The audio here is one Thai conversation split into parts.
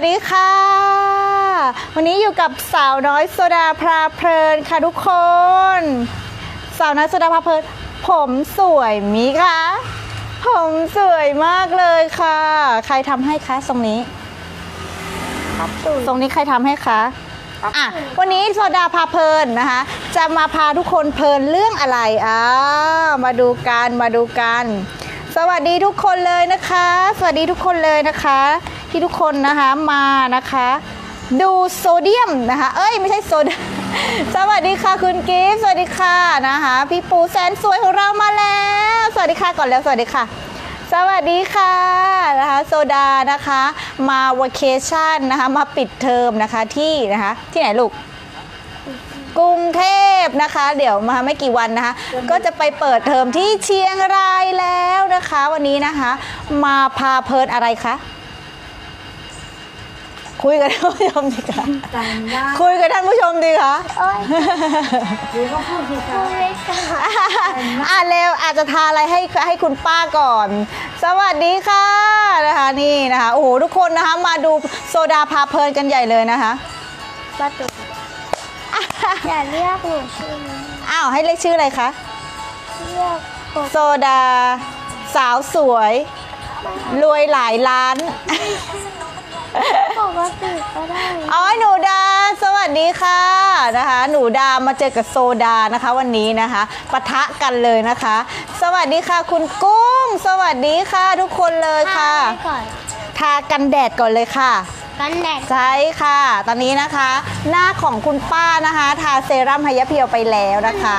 วัสดีค่ะ วันนี้อยู่กับสาวน้อยโซดาพราเพลินค่ะทุกคน สาวน้อยโซดาพราเพลิน ผมสวยมีคะผมสวยมากเลยค่ะ ใครทำให้คะทรงนี้ครับตูนทรงนี้ใครทำให้คะอะวันนี้โซดาพาเพลินนะคะ จะมาพาทุกคนเพลินเรื่องอะไรอ่ามาดูกันมาดูกัน สวัสดีทุกคนเลยนะคะ สวัสดีทุกคนเลยนะคะ ที่ทุกคนนะคะมานะคะ ดูโซเดียมนะคะ เอ้ยไม่ใช่โซดาสวัสดีค่ะคุณกิฟต์สวัสดีค่ะนะคะ พี่ปูแสนสวยของเรามาแล้ว สวัสดีค่ะก่อนแล้วสวัสดีค่ะ สวัสดีค่ะนะคะโซดานะคะมาวัเคชั่นนะคะมาปิดเทอมนะคะที่นะคะที่ไหนลูกกรุงเทพนะคะ เดี๋ยวมาไม่กี่วันนะคะ ก็จะไปเปิดเทอมที่เชียงรายแล้วนะคะ วันนี้นะคะ มาพาเพลินอะไรคะ คุยกับท่านผู้ชมดีค่ะจำได้คุยกับท่านผู้ชมดีค่ะโอ้ยเดี๋ยวก็พูดสิครัพูบดไม่กล้าอะเร็วอาจจะทาอะไรให้ให้คุณป้าก่อน สวัสดีค่ะนะคะนี่นะคะโอ้โหทุกคนนะคะมาดูโซดาพาเพลินกันใหญ่เลยนะคะประตูอย่าเรียกหนูชื่อนะอ้าวให้เรียกชื่ออะไรคะเรียกปกโซดาสาวสวย รวยหลายล้าน ปกติก็ได้อ๋อหนูดา สวัสดีค่ะนะคะ หนูดามาเจอกับโซดานะคะวันนี้นะคะปะทะกันเลยนะคะ สวัสดีค่ะ คุณกุ้ง สวัสดีค่ะ ทุกคนเลยค่ะ ทาไปก่อนทากันแดดก่อนเลยค่ะ กันแดดใช่ค่ะ ตอนนี้นะคะ หน้าของคุณป้านะคะ ทาเซรั่มไฮยะเพียวไปแล้วนะคะ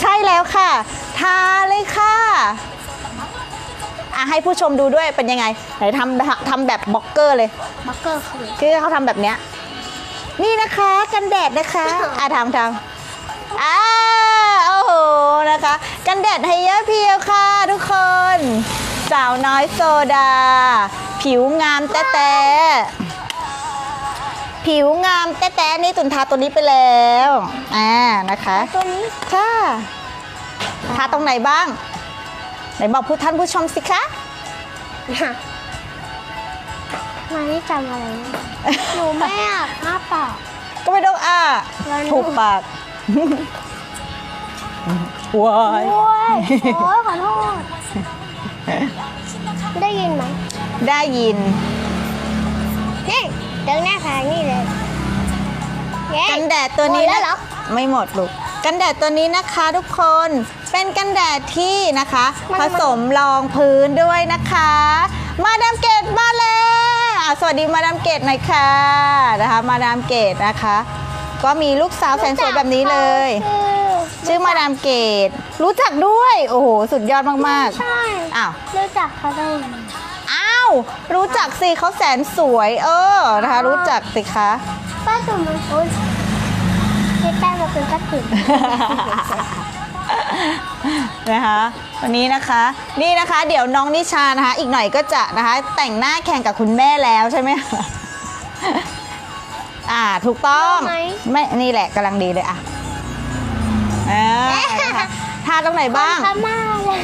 ใช่แล้วค่ะ ทาเลยค่ะ อะให้ผู้ชมดูด้วยเป็นยังไงไหนทำทำแบบบล็อกเกอร์เลยบักเกอร์คือคือเขาทำแบบเนี้ยนี่นะคะกันแดดนะคะอะทำทำอ่าโอ้โหนะคะ กันแดดไฮยะเพียวค่ะทุกคน สาวน้อยโซดา ผิวงามแต๊ะๆผิวงามแต๊ะๆนี่ตุนทาตัวนี้ไปแล้วอ่านะคะ ตัวนี้ค่ะทาตรงไหนบ้าง ไหนบอกผู้ท่านผู้ชมสิคะนะมานี่จำอะไรนะหนูไม่อยากหน้าปาก ก็ไม่ต้องอ่าแล้วหนู ถูกปากว้ายโอ้ยโอ้ยขอโทษ ได้ยินไหม ได้ยินนี่เดินหน้าทางนี่เลยเย้ กันแดดตัวนี้หมดแล้วเหรอ ไม่หมดลูก กันแดดตัวนี้นะคะทุกคนเป็นกันแดดที่นะคะมันผสมรองพื้นด้วยนะคะ มาดามเกตมาแล้วอะสวัสดีมาดามเกตหน่อยค่ะนะคะ มาดามเกตนะคะ ก็มีลูกสาวแสนสวยแบบนี้เลย ชื่อชื่อมาดามเกต รู้จักด้วย โอ้โห สุดยอดมากใช่ๆอ้าวรู้จักเขาได้ยังไงอ้าวรู้จักสิเขาแสนสวย เออนะคะ รู้จักสิคะป้าตุ่มมันโอ๊ยใช้แป้งมาเป็นป้าตุ่มนะคะวันนี้นะคะนี่นะคะเดี๋ยวน้องนิชานะคะ อีกหน่อยก็จะนะคะ แต่งหน้าแข่งกับคุณแม่แล้วใช่ไหมอ่าถูกต้องรู้ไหมไม่นี่แหละกำลังดีเลยอะอ่านะคะทาตรงไหนบ้างพม่าเลย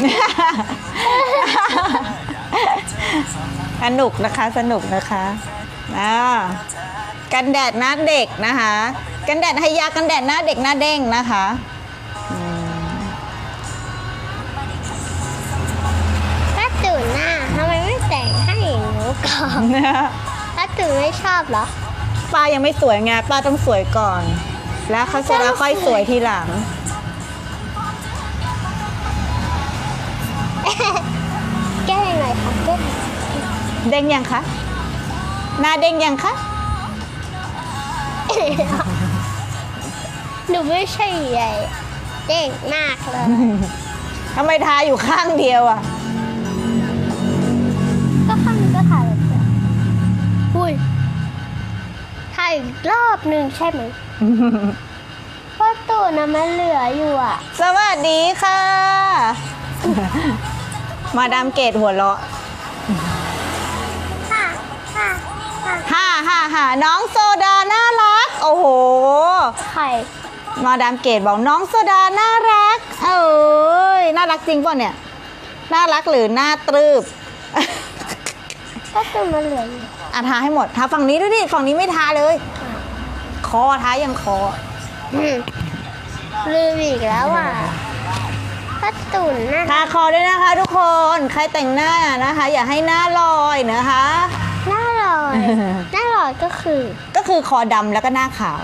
สนุกนะคะสนุกนะคะอ่ากันแดดหน้าเด็กนะคะ กันแดดไฮยากันแดดหน้าเด็กหน้าเด้งนะคะป้าตุ่นน่ะทำไมไม่แต่งให้หนูก่อนป้าตุ่นไม่ชอบเหรอป้ายังไม่สวยไงป้าต้องสวยก่อน แล้วเขาจะค่อยสวยทีหลังแก้หน่อยค่ะแก้เด้งยังคะหน้าเด้งยังคะ หนูไม่ใช่ใหญ่เด็กมากเลยทำไมทาอยู่ข้างเดียวอะ ก็ข้างนี้ก็ถ่ายแบบนี้อุ้ยถ่ายอีกรอบหนึ่งใช่ไหมป้าตุ่นนะมันเหลืออยู่อะ สวัสดีค่ะ มาดามเกตหัวเราะค่ะค่ะค่ะฮ่าฮ่าฮ่าน้องโซดาน่ารัก โอ้โห ไข่ มาดามเกตบอกน้องโซดาน่ารัก เอ้ยน่ารักจริงป่ะเนี่ย น่ารักหรือน่าตรืบป้าตุ่นมันเหลืออยู่อะทาให้หมดทาฝั่งนี้ด้วยดิฝั่งนี้ไม่ทาเลย คอทายังคออืมลืมอีกแล้วอะป้าตุ่นน่ะทาคอด้วยนะคะ ทุกคนใครแต่งหน้านะคะ อย่าให้หน้าลอยนะคะหน้าลอยหน้าลอยก็คือ ก็คือคอดำแล้วก็หน้าขาว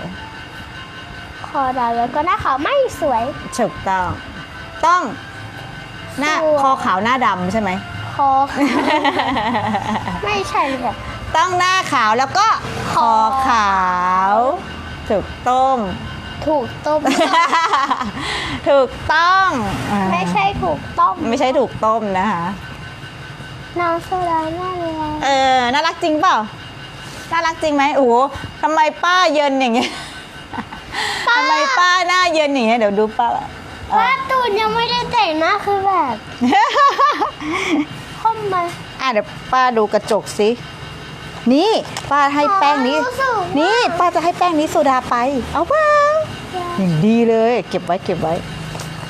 คอดาวแล้วก็หน้าขาวไม่สวย ถูกต้อง ต้องหน้าสวย คอขาวหน้าดำใช่ไหม คอขาวไม่ใช่ค่ะต้องหน้าขาวแล้วก็คอขาว ถูกต้อง ถูกต้ม ถูกต้องอ่าไม่ใช่ถูกต้มไม่ใช่ถูกต้มนะคะ น้องโซดาหน้าเลยเออ น่ารักจริงเปล่า น่ารักจริงไหมโอ้โหทำไมป้าเยินอย่างเงี้ย ทำไมป้าหน้าเยินอย่างเงี้ยเดี๋ยวดูป้าเอป้าอตูนยังไม่ได้แต่งหน้าคือแบบพ่มมาอะเดี๋ยวป้าดูกระจกสินี่ป้าให้แป้งนี้อ๋อรู้สึกว่านี่ป้าจะให้แป้งนี้โซดาไป เอาเปล่าอย่างดีเลย เก็บไว้เก็บไว้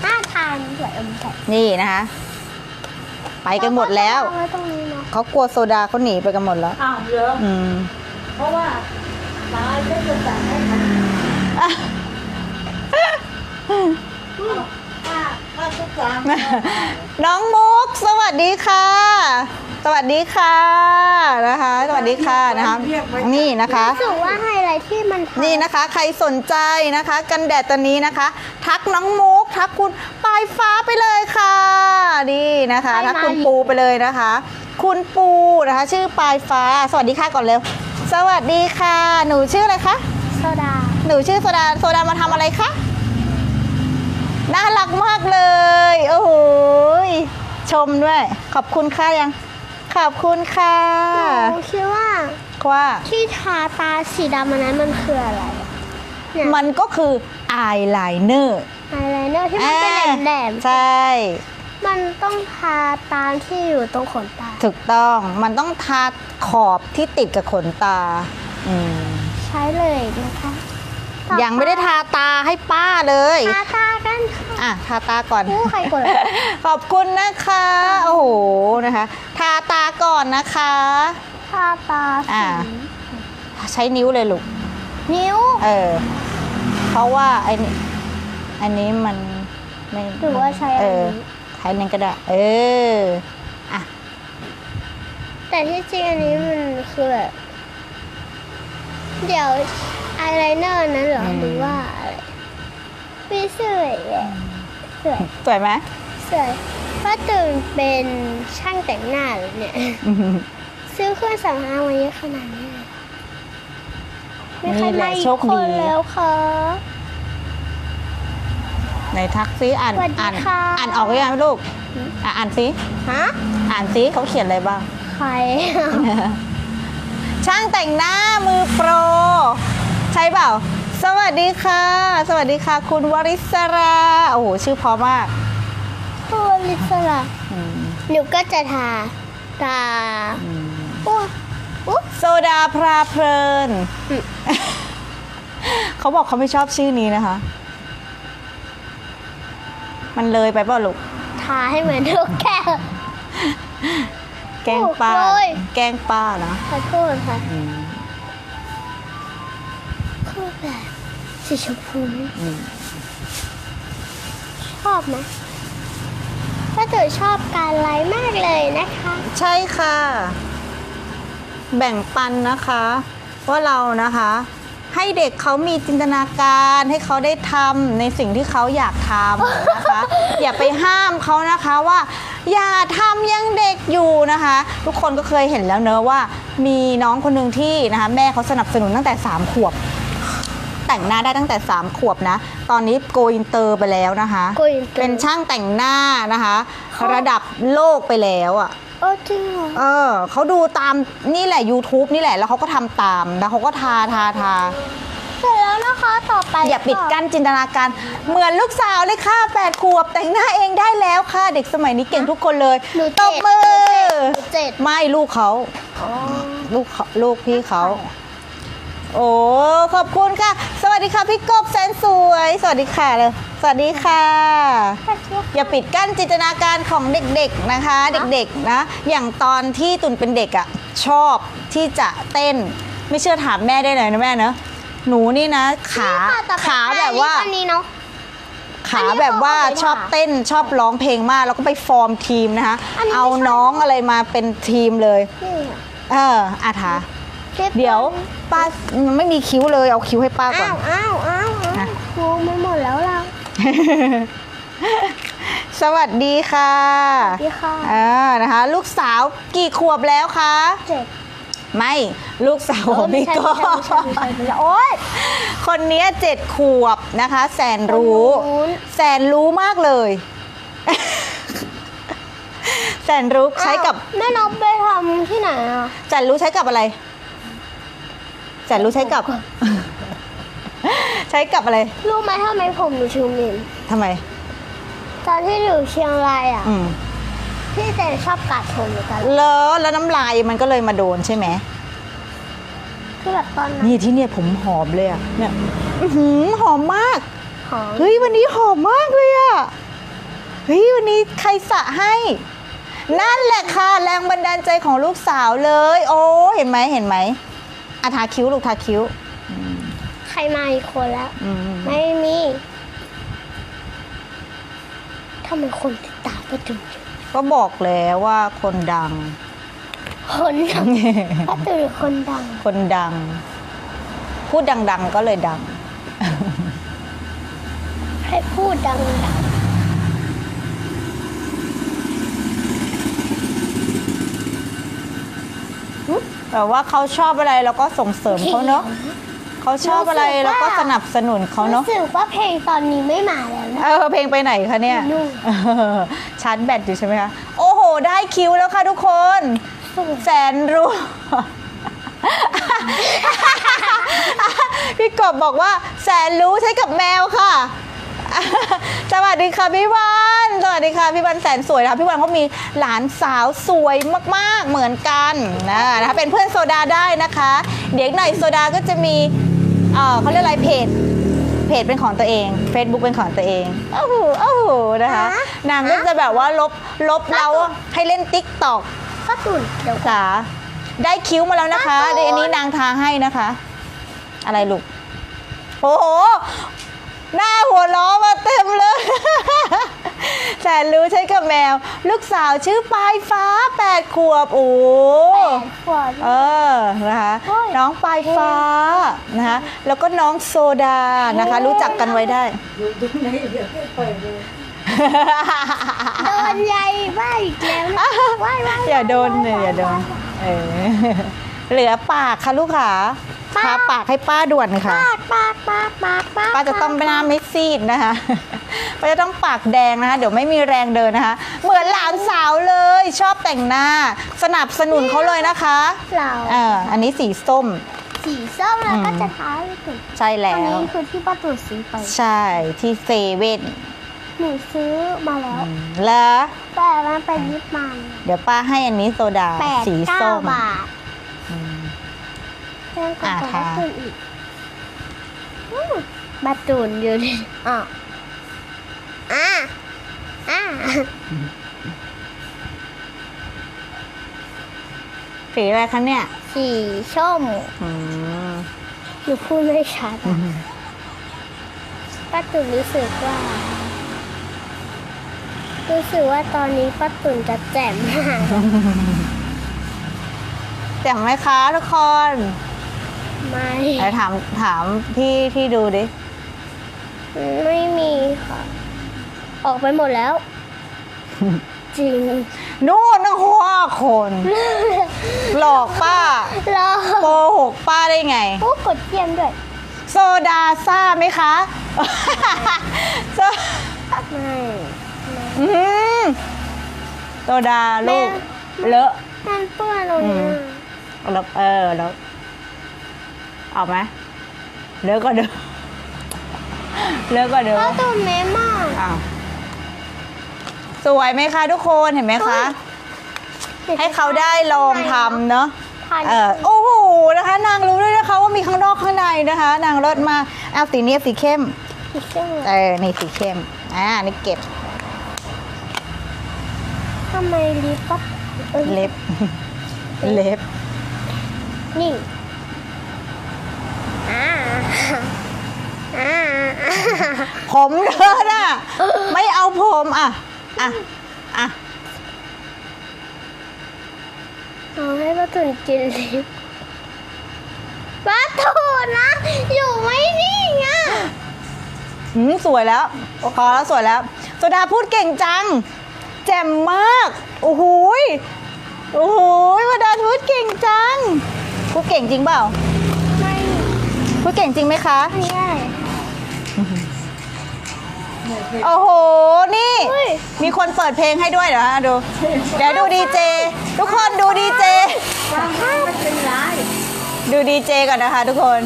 หน้าทานสวยอมแฉะนี่นะคะ ไปกันหมดแล้ว เอาไว้ตรงนี้เนาะเขากลัวโซดาเขาหนีไปกันหมดแล้ว อ้าวเหรออืม เพราะว่าตายก็จะสั่งให้ทำ น้องมุก สวัสดีค่ะ สวัสดีค่ะนะคะ สวัสดีค่ะนะคะนี่นะคะ รู้สึกว่าไฮไลท์ที่มันทานี่นะคะ ใครสนใจนะคะ กันแดดตัวนี้นะคะ ทักน้องมุก ทักคุณปลายฟ้าไปเลยค่ะนี่นะคะทักคุณปูไปเลยนะคะ คุณปูนะคะ ชื่อปลายฟ้า สวัสดีค่ะก่อนเร็ว สวัสดีค่ะ หนูชื่ออะไรคะโซดา หนูชื่อโซดาโซดามาทำอะไรคะ น่ารักมากเลย โอ้โหยชมด้วย ขอบคุณค่ะยัง ขอบคุณค่ะหนูคิดว่าว่าที่ทาตาสีดำอันนั้นมันคืออะไรเนี่ยมันก็คืออายไลเนอร์ไอไลเนอร์ที่มันเป็นแหลมๆใช่มันต้องทาตามที่อยู่ตรงขนตา ถูกต้อง มันต้องทาขอบที่ติดกับขนตาอืมใช้เลยนะคะ ต่อยังไม่ได้ทาตาให้ป้าเลยทาตากันค่ะอะทาตาก่อนผู้ใครกดขอบคุณนะคะ โอ้โหนะคะ ทาตาก่อนนะคะ ทาตาอ่าสีใช้นิ้วเลยลูกนิ้ว เออ เพราะว่าไอ้นี่อันนี้มันไม่หรือว่าใช้อัเอนอนี้ใช้นั่นก็ได้ เออ อะ แต่ที่จริงอันนี้มันคือแบบ เดี๋ยวอายไลเนอร์นั้นเหรออืมหรือว่าอะไรไม่สวยอะสวยสวยไหมสวยป้าตื่นเป็นช่างแต่งหน้าเหรอเนี่ยอื้อหือซื้อเครื่องสำอางมาเยอะขนาดนี้เลยไม่เคนี่ยแหมาละอีโชกคคดีนแล้วค่ะในทักซิอ่านสวัสดีอ่านค่ะอ่านออกหรือยังลูกอะอ่านซิฮะอ่านซิเขาเขียนอะไรบ้างใคร ช่างแต่งหน้ามือโปร ใช่เปล่า สวัสดีค่ะ สวัสดีค่ะ คุณวริศรา โอ้โห ชื่อเพอมากตัวลิสระอืมหนูก็จะทาตาอืมอ้วอุ๊บ โซดาพราเพลิน อืม เขาบอกเขาไม่ชอบชื่อนี้นะคะ มันเลยไปเปล่าลูก ทาให้เหมือนทุกแก้ว แกล้งป้า โอ้ย แกล้งป้านะขอโทษค่ะอืมคือแบบสีชมพูนี่อืมชอบไหมป้าตื่นชอบการไลฟ์มากเลยนะคะ ใช่ค่ะ แบ่งปันนะคะว่าเรานะคะ ให้เด็กเขามีจินตนาการให้เขาได้ทำในสิ่งที่เขาอยากทำนะคะ อย่าไปห้ามเขานะคะว่า อย่าทำยังเด็กอยู่นะคะ ทุกคนก็เคยเห็นแล้วเนอะว่า มีน้องคนหนึ่งที่นะคะ แม่เขาสนับสนุนตั้งแต่ 3 ขวบ แต่งหน้าได้ตั้งแต่ 3 ขวบนะ ตอนนี้โกอินเตอร์ไปแล้วนะคะ Go Inter เป็นช่างแต่งหน้านะคะ ระดับโลกไปแล้วอะ โอ้จริงเหรอเออเขาดูตามนี่แหละ YouTube นี่แหละแล้วเขาก็ทำตาม แล้วเขาก็ทาทาทา เสร็จแล้ว นะคะต่อไปอย่าปิดกั้นจินตนาการ เหมือนลูกสาวเลยค่ะแปดขวบแต่งหน้าเองได้แล้วค่ะ เด็กสมัยนี้เก่งทุกคนเลยหนูตเจ็บดมือหนูเจ็ดไม่ลูกเขาอ๋อลูกเขาลูกพี่เขาโอ้ขอบคุณค่ะ สวัสดีค่ะพี่กบแสนสวย สวัสดีค่ะเลยสวัสดีค่ะอย่าปิดกั้นจินตนาการของเด็กๆนะคะ เด็กๆนะ อย่างตอนที่ตุนเป็นเด็กอะ่ะชอบที่จะเต้น ไม่เชื่อถามแม่ได้เลยนะแม่เนอะ หนูนี่นะ ขานี่ค่ะต่อไปขาแบบว่า อันนี้เนาะ ขาแบบว่าอันนี้เขาเอาไปชอบเต้นชอบร้องเพลงมาก แล้วก็ไปฟอร์มทีมนะคะ อันนี้ไม่เอาใช่ น้องอะไรมาเป็นทีมเลย นี่อะเอออาถาคลิปเดี๋ยวป้ามันไม่มีคิ้วเลยเอาคิ้วให้ป้าก่ออ้าน วอ้าวอ้าวอ้าอะวครูไม่หมดแล้วเรา สวัสดีค่ะสวัสดีค่ะอ่านะคะ ลูกสาวกี่ขวบแล้วคะ เจ็ด ไม่ลูกสาวของพี่เออก็ไม่ใช่ไม่ใช่ไม่ใช่ไม่ใช่โอ๊ยคนเนี้ยเจ็ดขวบนะคะ แสนรู้คนนู้นแสนรู้มากเลย แสนรู้ใช้กับอ้าวแม่น้องไปทำที่ไหนอะแสนรู้ใช้กับอะไร แสนรู้ใช้กับ ใช้กับอะไรรู้ไหมทำไมผมหนูชื่อมินทำไม ตอนที่อยู่เชียงรายอะอืม พี่เจนชอบกัดผมเหมือนกันเลอะแล้วน้ำลายมันก็เลยมาโดนใช่ไหม คือแบบตอนนั้นนี่ที่เนี่ยผมหอมเลยอะเนี่ยอื้อหือหอมมาก หอมเฮ้ยวันนี้หอมมากเลยอะเฮ้ยวันนี้ใครสระให้ นั่นแหละค่ะแรงบันดาลใจของลูกสาวเลย โอ้เห็นไหมเห็นไหมอาทาคิ้วลูกทาคิ้วใครมาอีกคนแล้ว อืมไม่มีทำไมคนติดตามไปถึงเยอะ ก็บอกแล้วว่าคนดัง คนดังก็ตื่นคนดัง คนดัง พูดดัง ๆ ก็เลยดัง ให้พูดดังแบบว่าเขาชอบอะไรเราก็ส่งเสริมๆเขาเนาะเขาชอบอะไรเราก็สนับสนุนเขาเนาะ รู้สึกว่าเพลงตอนนี้ไม่มาแล้วนะ เออเพลงไปไหนคะเนี่ยนู่นเออ ชาร์จแบตอยู่ใช่ไหมคะ โอ้โห ได้คิวแล้วค่ะทุกคน แสนรู้ พี่กบบอกว่าแสนรู้ใช้กับแมวค่ะ สวัสดีค่ะพี่วันสวัสดีค่ะพี่วันแสนสวยนะคะพี่วันเขามีหลานสาวสวยมากๆเหมือนกันนะนะคะเป็นเพื่อนโซดาได้นะคะ เดี๋ยวอีกหน่อยโซดาก็จะมีเอ่อเขาเรียกอะไรเพจ เพจเป็นของตัวเอง Facebook เป็นของตัวเองโอ้โหโอ้โหนะคะฮะนางก็จะแบบว่าลบลบเราให้เล่นติ๊กตอกก็ตุ่นเดี๋ยวก่อนจ๋าได้คิ้วมาแล้วนะคะป้าตูนเดี๋ยวอันนี้นางทาให้นะคะ อะไรลูกโอ้โห หน้าหัวล้อมาเต็มเลย แสนรู้ใช้กับแมว ลูกสาวชื่อปลายฟ้าแป ดขวบโอ้แปดขวบ เออนะคะโอ้ยน้องปลายฟ้านะคะแล้วก็น้องโซดานะคะรู้จักกันไว้ได้อยู่ตรงไหนเดี๋ยวให้เปิดเลยโดนใยบ้าอีกแล้วนะว้ายว้ายอย่าโดนเลยอย่าโดนเออเหลือปากค่ะลูก ค่ะทาปากให้ป้าด่วนค่ะ ปากปากปากปากปากป้าจะต้องหน้าไม่ซีดนะคะ ป้าจะต้องปากแดงนะคะ เดี๋ยวไม่มีแรงเดินนะคะ เหมือนหลานสาวเลย ชอบแต่งหน้า สนับสนุนเขาเลยนะคะเราเอออันนี้สีส้ม สีส้มแล้วก็อืมจะท้าไปถึงใช่แล้อันว นี้คือที่ป้าตุ๋นซื้อไปใช่ที่เซเว่นหนูซื้อมาแล้ว แล้ว แต่มันเป็นยิบมันเดี๋ยวป้าให้อันนี้โซดาแปดสีเก้าส้มบาท อืม แพงกว่าอ่าป้าค่ะตุ๋นอีกอืมป้าตุ๋นอยู่ดิอะอะอะสีอะไรคะเนี่ย สีส้มอืมหนูพูดไม่ชัดอะป้าตุ๋นรู้สึกว่า รู้สึกว่าตอนนี้ป้าตุ๋นจะแจ่มมาก แจ่มไหมคะทุกคน ไม่ไหนถามถามพี่ที่ดูดิ ไม่มีค่ะ ออกไปหมดแล้ว จริงนู่นนะหัวคน หลอกป้ารอโกหกป้าได้ไง โอ้กดเยี่ยมด้วย โซดาซ่าไหมคะโซไม่อืมโซดาลูกแม่เลอะมันเปื้อนตรงนี้แล้วเออแล้ว เอาไหมเลอะก็เด้อเลอะก็เด้อป้าตุ๋นแม่มากอ้าวสวยไหมคะทุกคนเห็นไหมคะ ให้เขาได้ลองทำเนาะทานเออโอ้โหนะคะ นางรู้ด้วยนะคะว่ามีข้างนอกข้างนะคะ นางเลิศมากเอาสีนี้สีเข้มอีกเครื่องเออนี่สีเข้มอ่านี่เก็บทำไมลิปปั๊บเอ้ยเล็บ เล็บ นี่อ่าอ่า ผมเธอน่ะ ไม่เอาผมอะ อะ อะเอาให้ป้าตุ่นกินลิปป้าตุ่นนะ อยู่ไม่นิ่งอะหืมสวยแล้วพอแล้วสวยแล้วโซดาพูดเก่งจัง แจ่มมาก โอ้โหยโอ้โหยโซดาพูดเก่งจังพูดเก่งจริงเปล่าไม่ พูดเก่งจริงไหมคะ ไม่ได้โอ้โห นี่เฮ้ยมีคนเปิดเพลงให้ด้วยเดี๋ยวฮะดู เดี๋ยวดูดีเจ ทุกคนดูดีเจฟังไม่เป็นไรดูดีเจก่อนนะคะทุกคน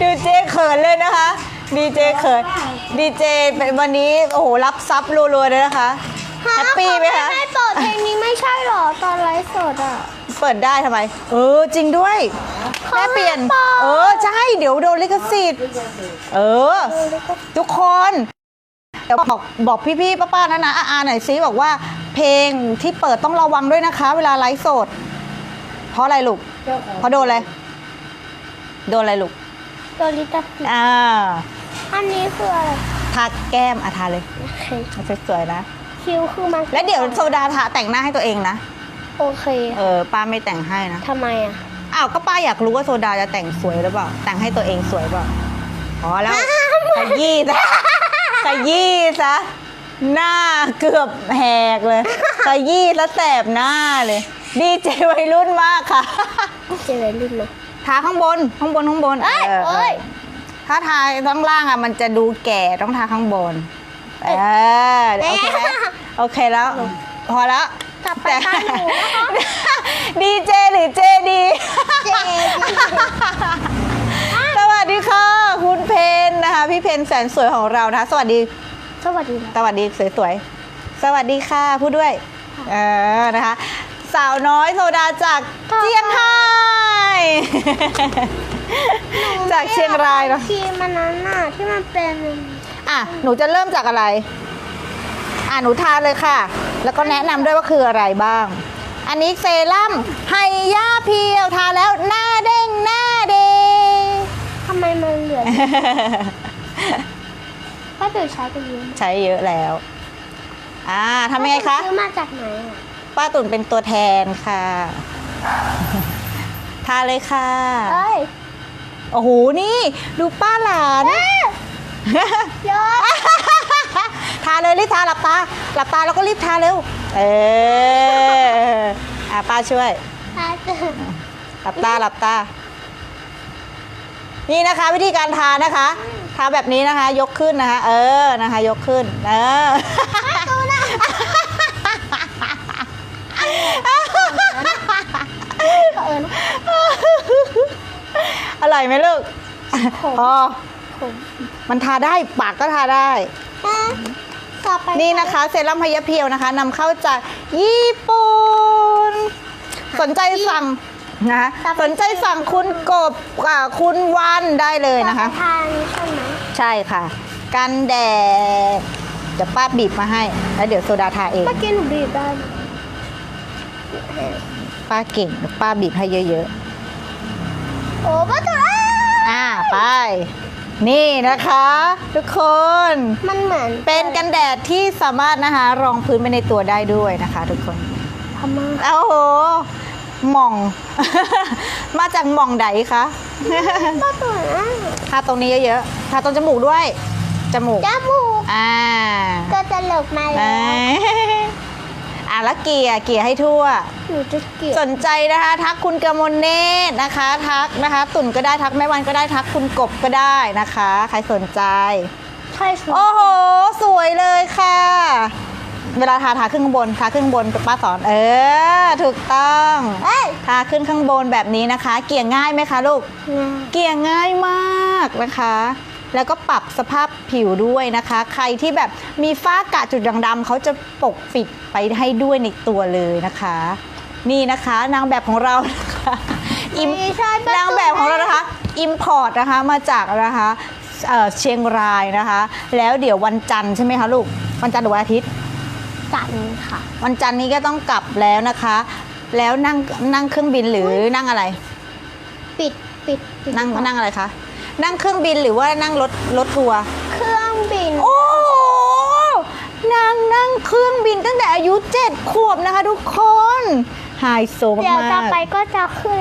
ดูเจเขินเลยนะคะ ดีเจเขิน ดีเจเป็นวันนี้โอ้โหรับซับรัวๆเลยนะคะ แฮปปี้ไหมคะเขาให้เปิดเพลงนี้ไม่ใช่หรอ ตอนไลฟ์สดอะ เปิดได้ทำไม เออจริงด้วย แม่เปลี่ยนเขาไม่เปิดเออใช่เดี๋ยวโดนลิขสิทธิ์ เออ ทุกคนเดี๋ยวบอกบอกพี่ๆป้าๆนะนะอาๆหน่อยซิบอกว่า เพลงที่เปิดต้องระวังด้วยนะคะ เวลาไลฟ์สด เพราะอะไรลูกเจ้าของเพราะโดนอะไร โดนอะไรลูกตัวลิตาฟิอ่า อันนี้คืออะไรทาแก้มอาทาเลยโอเคสวยๆนะ คิ้วคือมันแล้วเดี๋ยวโซดาทาแต่งหน้าให้ตัวเองนะ โอเคเออป้าไม่แต่งให้นะทำไมอะอ้าวก็ป้าอยากรู้ว่าโซดาจะแต่งสวยหรือเปล่า แต่งให้ตัวเองสวยเปล่าอ๋อแล้วขยี้ซะขยี้ซะหน้าเกือบแหกเลยขยี้แล้วแสบหน้าเลย ดีเจวัยรุ่นมากค่ะเจอรุ่นเนาะทาข้างบนข้างบนข้างบนเอ้ยเออเอเอ้อยถ้าทาข้างล่างอะมันจะดูแก่ต้องทาข้างบนเออโอเคไหมโอเคแล้ว พอแล้ว ต่อไปตาหนูนะคะดีเจหรือเจดี เจดีสวัสดีค่ะคุณเพนนะคะ พี่เพนแสนสวยของเรานะคะสวัสดี สวัสดีนะสวัสดีสวยๆสวัสดีค่ะพูดด้วย เออนะคะ สาวน้อยโซดาจากเจียงไฮ้จากเชียงรายเนาะครีมมันนั้นน่ะที่มันเป็น อะ หนูจะเริ่มจากอะไร อะ หนูทาเลยค่ะ แล้วก็แนะนำด้วยว่าคืออะไรบ้าง อันนี้เซรั่มไฮย่าเพียวทาแล้วหน้าเด้งหน้าเดง ทำไมมันเหลือก็เดี๋ยวใช้ไปเยอะใช้เยอะแล้ว อ่าทำยังไงคะ ซื้อมาจากไหนอะป้าตุ่นเป็นตัวแทนค่ะ ทาเลยค่ะ เอ้ยโอ้โห นี่ ดูป้าหลาน เยอะ ทาเลยรีบทาหลับตา หลับตาแล้วก็รีบทาเร็ว เอออะป้าช่วย ตาตื่นหลับตาหลับตา นี่นะคะ วิธีการทานะคะทาแบบนี้นะคะ ยกขึ้นนะคะ เออนะคะ ยกขึ้น เออตูนะเอิญอร่อยไหมลูก ขมพอผมมันทาได้ปากก็ทาได้อะ ต่อไปนี่นะคะเซรั่มพยาเพียวนะคะนำเข้าจากญี่ปุ่นสนใจสั่งนะคะสนใจสั่งคุณกบกับคุณวันได้เลยนะคะต่อไปทานนี้ใช่ไหมใช่ค่ะ กันแดดเดี๋ยวป้าบีบมาให้ แล้วเดี๋ยวโซดาทาเองเมื่อกี้หนูบีบได้ป้าเก่งเดี๋ยวป้าบีบให้เยอะโอ้ป้าตัวๆอ่าไป นี่นะคะ ทุกคนมันเหมือนเป็นกันแดดที่สามารถนะคะ รองพื้นไปในตัวได้ด้วยนะคะ ทุกคนทำไมโอ้โหหม่อง มาจากหม่องไหนคะป้าตัวนะทาตรงนี้เยอะๆทาตรงจมูกด้วย จมูกจมูกอ่าก็จะหลบมาอ่าแล้ว อะแล้วเกลี่ยเกลี่ยให้ทั่ว หนูจะเกลียดสนใจนะคะ ทักคุณกมลเนตรนะคะ ทักนะคะ ตุ่นก็ได้ทักแม่วันก็ได้ทักคุณกบก็ได้นะคะ ใครสนใจ ใช่สุดโอ้โห สวยเลยค่ะ เวลาทาทาขึ้นข้างบนทาขึ้นข้างบนป้าสอน เออ ถูกต้องเอ้ยทาขึ้นข้างบนแบบนี้นะคะ เกลี่ยง่ายไหมคะลูก ง่าย เกลี่ยง่ายมากนะคะ แล้วก็ปรับสภาพผิวด้วยนะคะ ใครที่แบบมีฝ้ากระจุดด่างๆเขาจะปกปิดไปให้ด้วยในตัวเลยนะคะ นี่นะคะนางแบบของเรานะคะอิมไม่ใช่ประตูนางแบบของเรานะคะอิมพอร์ตนะคะมาจากนะคะเอ่อเชียงรายนะคะ แล้วเดี๋ยววันจันทร์ใช่ไหมคะลูกวันจันทร์หรือวันอาทิตย์จันทร์ค่ะ วันจันทร์นี้ก็ต้องกลับแล้วนะคะ แล้วนั่งนั่งเครื่องบินหรือนั่งอะไร ปิดปิดปิดนั่งนั่งอะไรคะ นั่งเครื่องบินหรือว่านั่งรถรถทัวร์เครื่องบิน โอ้โหนางนั่งเครื่องบินตั้งแต่อายุเจ็ดขวบนะคะทุกคนไฮโซเดี๋ยวมาจะกไปก็จะขึ้น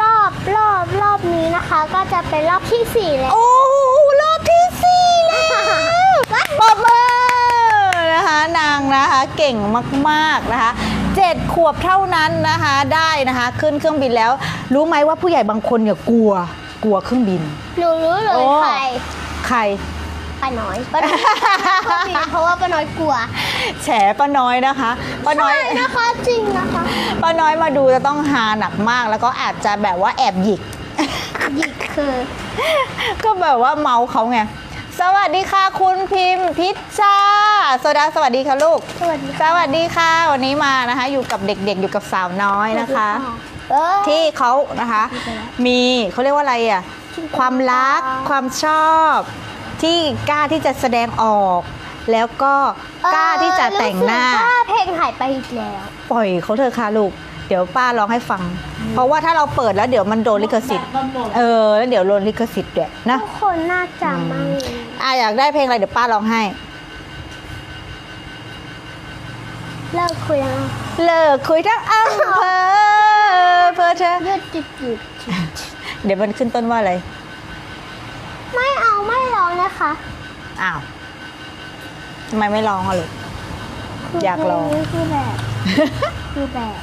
รอบรอบรอบนี้นะคะ ก็จะเป็นรอบที่สี่แล้ว โอ้โหรอบที่สี่แล้วปรบมือนะคะนางนะคะเก่งมากๆนะคะเจ็ดขวบเท่านั้นนะคะได้นะคะ ขึ้นเครื่องบินแล้ว รู้ไหมว่าผู้ใหญ่บางคนเนี่ยกลัว กลัวเครื่องบิน หนูรู้เลยโอ้ ใครใคร ป้าน้อยป้าน้อยเครื่องบินเพราะว่าป้าน้อยกลัวแฉป้าน้อยนะคะป้าน้อย ใช่นะคะจริงนะคะป้าน้อยมาดูจะต้องฮาหนักมาก แล้วก็อาจจะแบบว่าแอบหยิก หยิกคือก็แบบว่าเมาเขาไง สวัสดีค่ะคุณพิมพ์พิชชาโซดาสวัสดีค่ะลูก สวัสดีสวัสดีค่ะ วันนี้มานะคะ อยู่กับเด็กๆ อยู่กับสาวน้อยนะคะ เออ ที่เขานะคะ มีเขาเรียกว่าอะไรอะ ความรักความชอบที่กล้าที่จะแสดงออก แล้วก็กล้าที่จะแต่งหน้า รู้สึกว่าเพลงหายไปอีกแล้ว ปล่อยเขาเถอะค่ะลูก เดี๋ยวป้าร้องให้ฟัง เพราะว่าถ้าเราเปิดแล้วเดี๋ยวมันโดนลิขสิทธิ์ก็หมดเออแล้วเดี๋ยวโดนลิขสิทธิ์ด้วยนะ ทุกคนน่าจะไม่อะอยากได้เพลงอะไรเดี๋ยวป้าร้องให้ เลิกคุยแล้ว เลิกคุยทั้งอำเภอ เพื่อเธอยุดหยุดหยุดเดี๋ยวมันขึ้นต้นว่าอะไร ไม่เอาไม่ร้องนะคะอ้าวทำไมไม่ร้องอะลูก คือยากร้อง เพนี้คือแบบ คือแบบ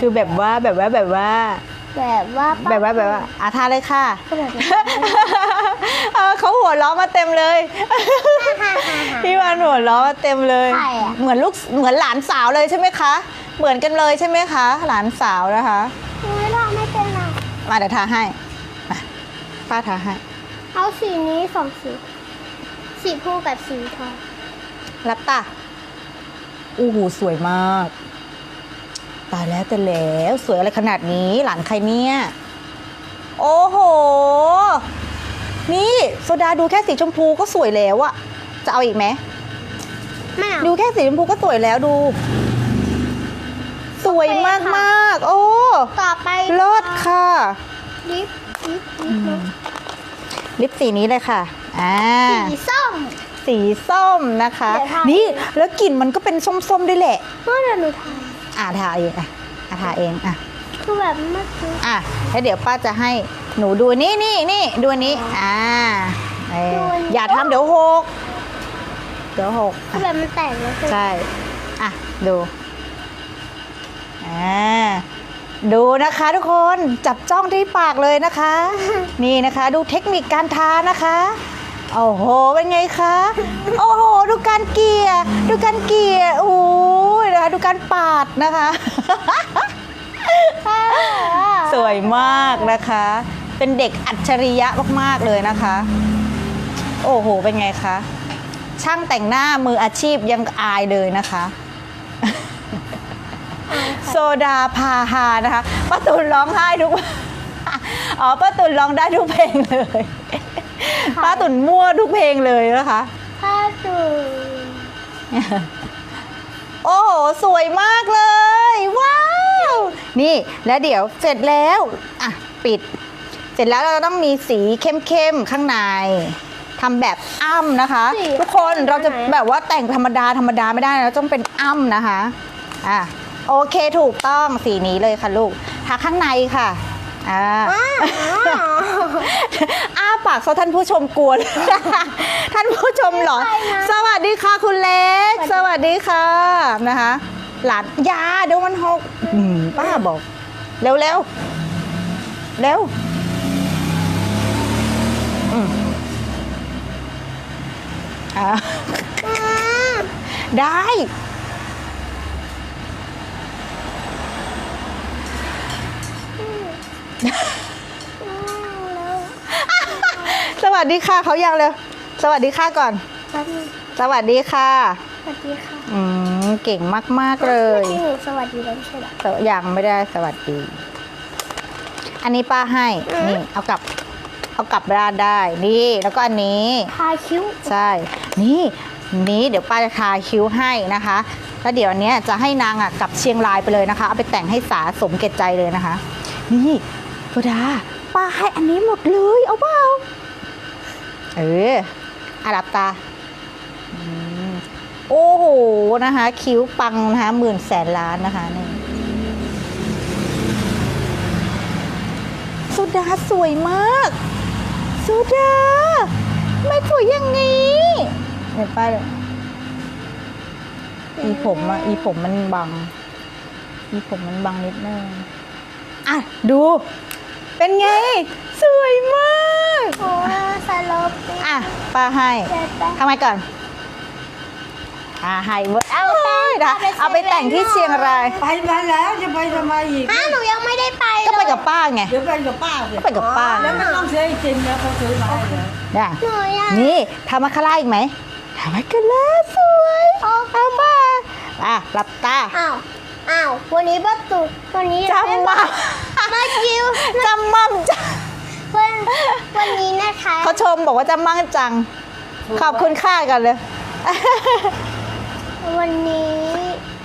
คือแบบว่าแบบว่าแบบว่า แบบว่าป้แบบว่าแบบว่าอาทาเลยค่ะก็แบบนี้เออเขาหัวล้อมาเต็มเลยพี่วันหัวล้อมาเต็มเลย ใครอะ เหมือนลูกเหมือนหลานสาวเลยใช่ไหมคะ เหมือนกันเลยใช่ไหมคะ หลานสาวนะคะไม่ร้องไม่เป็นไรมาเดี๋ยวทาให้มาป้าทาให้ เอาสีนี้สองสี สีพูกับสีทองรับตาอู้หูสวยมาก ตายแล้วแต่แล้วสวยอะไรขนาดนี้หลานใครเนี่ย โอ้โห นี่โซดาดูแค่สีชมพูก็สวยแล้วอะจะเอาอีกไหม ไม่เอาดูแค่สีชมพูก็สวยแล้วดู สวยมากมากๆโอ้ต่อไปเลิศค่ะลิปลิปลิปนะลิปสีนี้เลยค่ะอ่าสีส้มสีส้มนะคะเดี๋ยวทานี่แล้วกลิ่นมันก็เป็นส้มๆด้วยแหละเมื่อเดือนหนูทายอ่าทาเองอะอะทาเองอะคือแบบเมื่อกี้อะแล้วเดี๋ยวป้าจะให้หนูดูนี่นี่นี่ดูอันนี้อ่าเอออย่าทำเดี๋ยวหกเดี๋ยวหกคือแบบมันแตกแล้วคือใช่อะดู อ่าดูนะคะทุกคนจับจ้องที่ปากเลยนะคะ นี่นะคะดูเทคนิคการทานะคะโอ้โหเป็นไงคะโอ้โหดูการเกี่ยดูการเกี่ยโอ้ยนะคะดูการปาดนะคะ สวยมากนะคะ เป็นเด็กอัจฉริยะมากๆเลยนะคะ โอ้โหเป็นไงคะช่างแต่งหน้ามืออาชีพยังอายเลยนะคะ โซดาพาฮานะคะป้าตุนร้องไห้ทุกอ๋อป้าตุนร้องได้ทุกเพลงเลยป้าตุนมั่วทุกเพลงเลยนะคะถ้าดูโอ้โหสวยมากเลย ว้าว นี่แล้วเดี๋ยวเสร็จแล้วอะปิด เสร็จแล้วเราต้องมีสีเข้มๆข้างในทำแบบอ้ำนะคะ ทุกคนเราจะแบบว่าแต่งธรรมดาธรรมดาไม่ได้นะต้องเป็นอ้ำนะคะอะ โอเคถูกต้องสีนี้เลยค่ะลูกทาข้างในค่ะอ่าอ้าปากซะท่านผู้ชมกลัวเลยท่านผู้ชมเหรอ สวัสดีค่ะคุณเล็ก สวัสดีค่ะนะคะ หลานยาเดี๋ยวมันหกอืมป้าบอก เร็วเร็วเร็วอืมอ่าได้ สวัสดีค่ะเขายังเร็วสวัสดีค่ะก่อนแป๊บนึงสวัสดีค่ะ สวัสดีค่ะ อืมเก่งมาก ๆ เลยมื่อกี้หนูสวัสดีแล้วไม่ใช่เหรอแต่ยังไม่ได้สวัสดี อันนี้ป้าให้ นี่ เอากลับ เอากลับบ้านได้ นี่ แล้วก็อันนี้ทาคิ้ว ใช่ นี่ นี้เดี๋ยวป้าจะทาคิ้วให้นะคะแล้วเดี๋ยวอันเนี้ยจะให้นางอะกลับเชียงรายไปเลยนะคะ เอาไปแต่งให้สาสมเกตใจเลยนะคะ นี่โซดาป้าให้อันนี้หมดเลย เอาเปล่า เอออารับตา โอ้โห นะคะ คิ้วปังนะคะหมื่นแสนล้านนะคะนี่โซดาสวยมากโซดา ไม่สวยอย่างนี้เห็นป้าอีผมอะอีผมมันบัง อีผมมันบังนิดนึงอะ ดู เป็นไง สวยมากโอ้สโลปปี้อะป้าให้เสร็จแล้วทำไมก่อนอ่าให้เว้ยเอาไปนะเอาไปเอาไปแต่งที่เชียงรายไปมาแล้วจะไปทำไมอีกอ้าวหนูยังไม่ได้ไปก็ไปเลยกับป้าไงเดี๋ยวไปกับป้าสิก็ไปกับป้าแล้วไม่ต้องซื้อไอติมแล้วเขาซื้อมาให้แล้วเนี่ยหนูยังนี่ทำมาคาร่าอีกไหมทำมาคาร่าสวยเอาป้าอะหลับตาอ้าว อ้าววันนี้ประตูวันนี้จำมั่มมาคิวจำมั่มจังวันวันนี้นะคะเขาชมบอกว่าจำมั่งจัง ขอบคุณค่ากันเลย วันนี้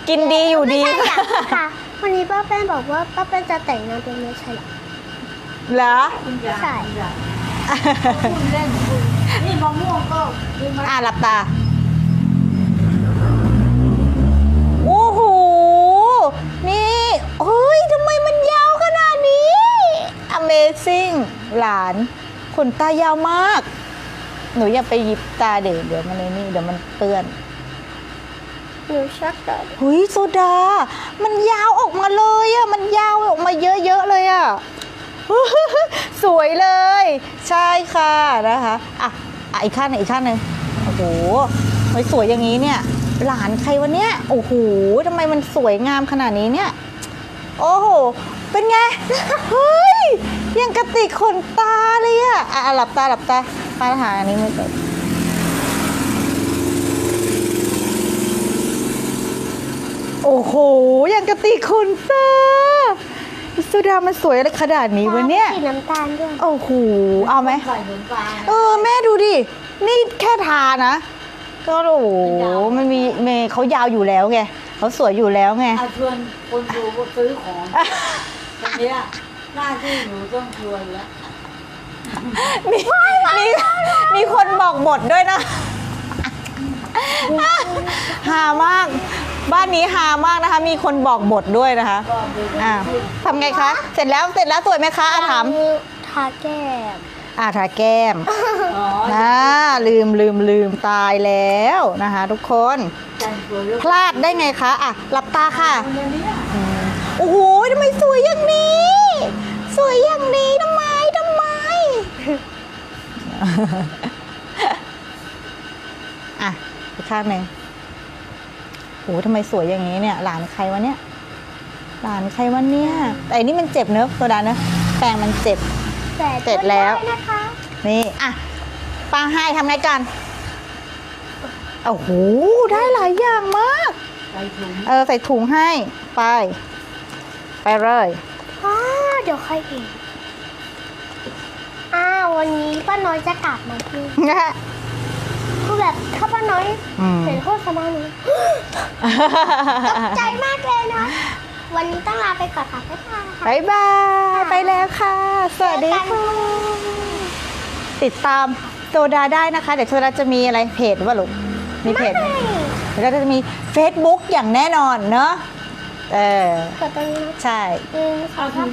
กินดีอยู่ดีไม่ใช่อย่างค่ะ วันนี้ป้าแป้นบอกว่าป้าแป้นจะแต่งงานเป็นไม่ใช่เหรอเหรอคุณยายใช่คุณยายพูดเล่นพูดนี่มะม่วงก็ซื้อมาอะหลับตา Amazing หลานขนตายาวมาก หนูอย่าไปหยิบตาเด็กเดี๋ยวมันในนี่เดี๋ยวมันเปื้อนหนูชักแต่เฮ้ยโซดา มันยาวออกมาเลยอะมันยาวออกมาเยอะๆเลยอะสวยเลย ใช่ค่ะนะคะอะอะอีกข้างหนึงอีกข้างหนึ่งโอ้โหเฮ้ยสวยอย่างนี้เนี่ย หลานใครวะเนี่ยโอ้โหทำไมมันสวยงามขนาดนี้เนี่ย โอ้โห เป็นไง เฮ้ย ยังกระติกขนตาเลยอะอะอะหลับตาหลับตาป้าหาอันนี้ไม่เปิดโอ้โหยังกระติกขนตาอิสุดามันสวยอะไรขนาดนี้วะเนี่ย สีน้ำตาลด้วยโอ้โหเอาไหมใส่ขนตาลเออ แม่ดูดิ นี่แค่ทานะ ก็โอ้โหมันมีเมย์เขายาวอยู่แล้วไงเขาสวยอยู่แล้วไงอาชวนคนดูก็ซื้อของตอนเนี้ย หน้าที่หนูต้องชวนแล้วมีมีมีคนบอกบทด้วยนะฮามาก บ้านนี้ฮามากนะคะ มีคนบอกบทด้วยนะคะก็ดูอ่าทำไงคะ เสร็จแล้วเสร็จแล้วสวยไหมคะอาถามทาแก้มอาทาแก้มอ๋ออ่าลืมลืมลืมตายแล้วนะคะ ทุกคนแต่งตัวแล้วพลาดได้ไงคะอะหลับตาค่ะอันเนี้ยโอ้โหทำไมสวยอย่างนี้ สวยอย่างนี้ทำไมทำไม อะอีกข้างหนึ่งโอ้โหทำไมสวยอย่างนี้เนี่ย หลานใครวะเนี่ย หลานใครวะเนี่ยแต่อันนี้มันเจ็บเนอะโซดาเนอะแปรงมันเจ็บ แต่เสร็จแล้ว ก็ได้นะคะนี่อะป้าให้ทำไงกันโอ้โหได้หลายอย่างมาก ใส่ถุง เออ ใส่ถุงให้ ไป ไปเลยอ้าว เดี๋ยวค่อยเห็นอ้าววันนี้ป้าน้อยจะกลับมาที่คือแบบถ้าป้าน้อยอืม เห็นโฆษณาหนูตกใจมากเลยนะ วันนี้ต้องลาไปก่อนค่ะบ๊ายบายค่ะ บายบาย ไปแล้วค่ะ สวัสดีค่ะ ติดตามโซดาได้นะคะ เดี๋ยวโซดาจะมีอะไรเพจหรือเปล่าลูกมีเพจไหมเดี๋ยวเราจะมี Facebook อย่างแน่นอนเนอะเออ กดตรงนี้นะใช่หนึ่งสองสาม